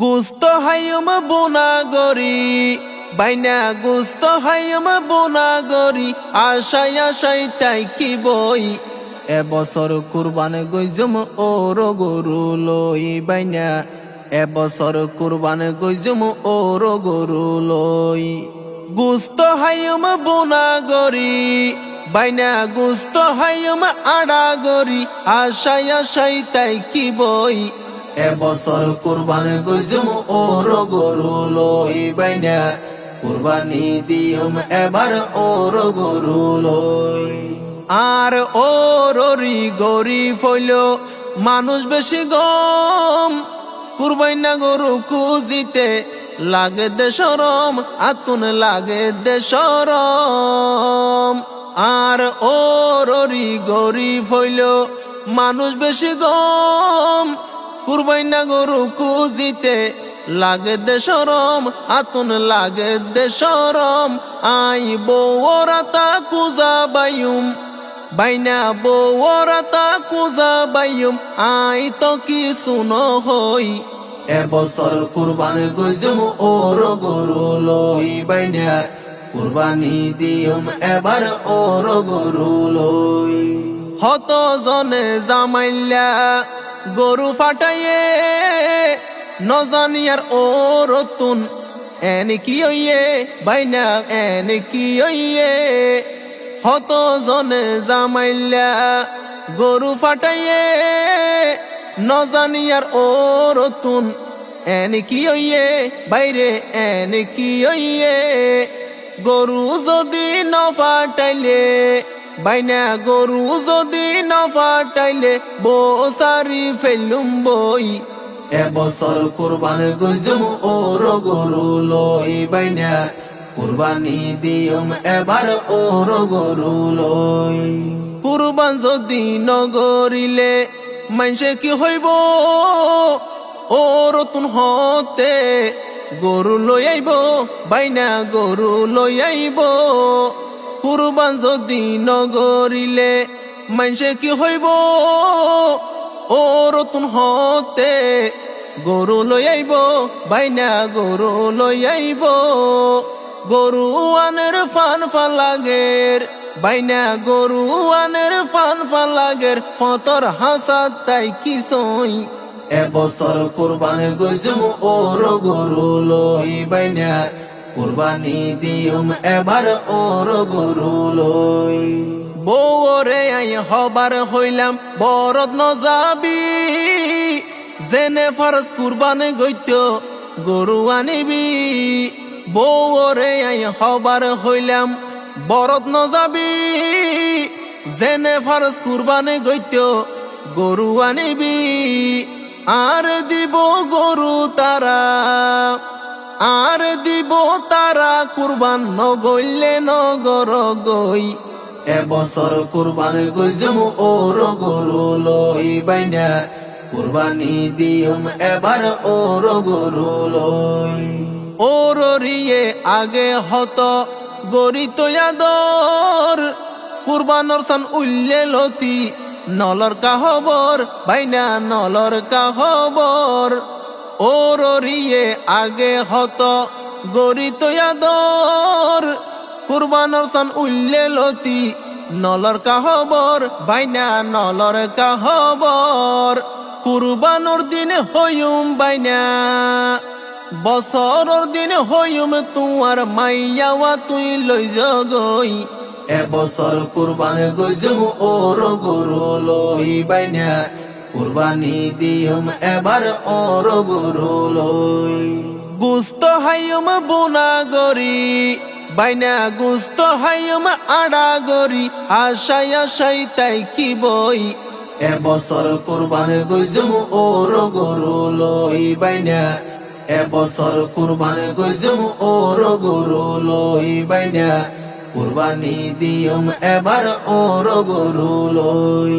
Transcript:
গুস্ত হাইম বোনা গরি বাইনা গুস্ত হাইম বোনা গরি আশাই আশাই তাই কি বই? এবছর কুরবান গইজুম ওর গরু লই বাইনা এবছর কুরবান গইজুম ওর গরু লই। গুস্ত হাইম বোনা গরি বাইনা গুস্ত হাইম আড়া গরি আশাই আশাই তাই কি বই? এবছর কুরবান গজুম ওর গরু লই বাইনা। কুরবানি দিউম এবার ওর গরু লই আর ওররি গরি ফইল মানুষ বেশি গম। কুরবাইনা গরু কুজিতে লাগে দেশরম আতুন লাগে দেশরম আর ওররি গরি ফইল মানুষ বেশি গম। কুরবাইনা গরু কুজিতে লাগে দেশরম আতুন লাগে দেশরম আই বৌরাতা কুজা বাইম বাইনা বৌরাতা কুজা বাইম আই তো কি শুনো হই এবছর কুরবান গজুম ওর গরু লই বাইনা। কুরবানি দিউম এবার ওর গরু লই। হত জনে জামাইল্লা গরু ফাটাইয়ে নজানিয়ার ও রতুন, এন কি ওইয়ে বাইনা, এন কি ওইয়ে হত জনে জামাইল্লা গরু ফাটাইয়ে নজানিয়ার ও রতুন, এন কি ওইয়ে বাইরে, এন কি ওইয়ে গরু যদি নফাটাইলে বাইনা গরু যদি নফাটাইলে বসারি ফেলুম বই। এবছর কুরবান গজুম ওর গরু লই বাইনা কুরবানি দিউম এবার ওর গরু লই। কুরবান যদি নগরিলে মাইসে কি হইব? ওর তুন হতে গরু লই আইব বাইনা গরু লই আইব কুরবান যদি নগরিলে মাইসে কি হইব? ও রতুন হতে গরু লই আইব, বাইনা গরু লই আইব। গরু আনের ফান ফালাগের, বাইনা গরু আনের ফান ফালাগের, ফতর হাসাত তাই কি সই এবছর কুরবান গজুম ওর গরু লই বাইনা কুরবানি দিউম, এবার ওর গরু লই। বৌরে আই হবার হইলাম বরদ নজাবি, জেনে ফারস কুরবান গইত গরু আনিবি। বৌরে আই হবার হইলাম বরদ নজাবি, জেনে ফারস কুরবান গইত গরু আনিবি। আর দিব গরু তারা, আর তারা কুরবান নগইলে নগর গই। এবছর কুরবান গইজম ওর গরু লই বাইনা। কুরবানি দিউম এবার ওর গরু লই। ওর রিয়ে আগে হত গরি তয়াদর কুরবানর সান উল্লে লতি, নলর কাহবর বাইনা নলর কাহবর ওর রিয়ে আগে হত গরি তয়াদর কুরবানর সান উল্লে লতি, নলর কাহবর বাইনা নলর কাহবর কুরবানোর দিন হইম বাইনা, বছরর দিন হইম তোমার মাইয়াওয়া তুই লই জগই। এবছর কুরবান গজম ওর গরু লই বাইনা, কুরবানি দিউম এবার ওর গরু লই। গুস্ত হাইম বোনা গরি, বাইনা গুস্ত হাইম আড়া গরি আশাই আশাই তাই কি বই? এবছর কুরবান গজম ওর গরু লই বাইনা এবছর কুরবান গজম ওর গরু লই বাইনা, কুরবানি দিউম এবার ওর গরু লই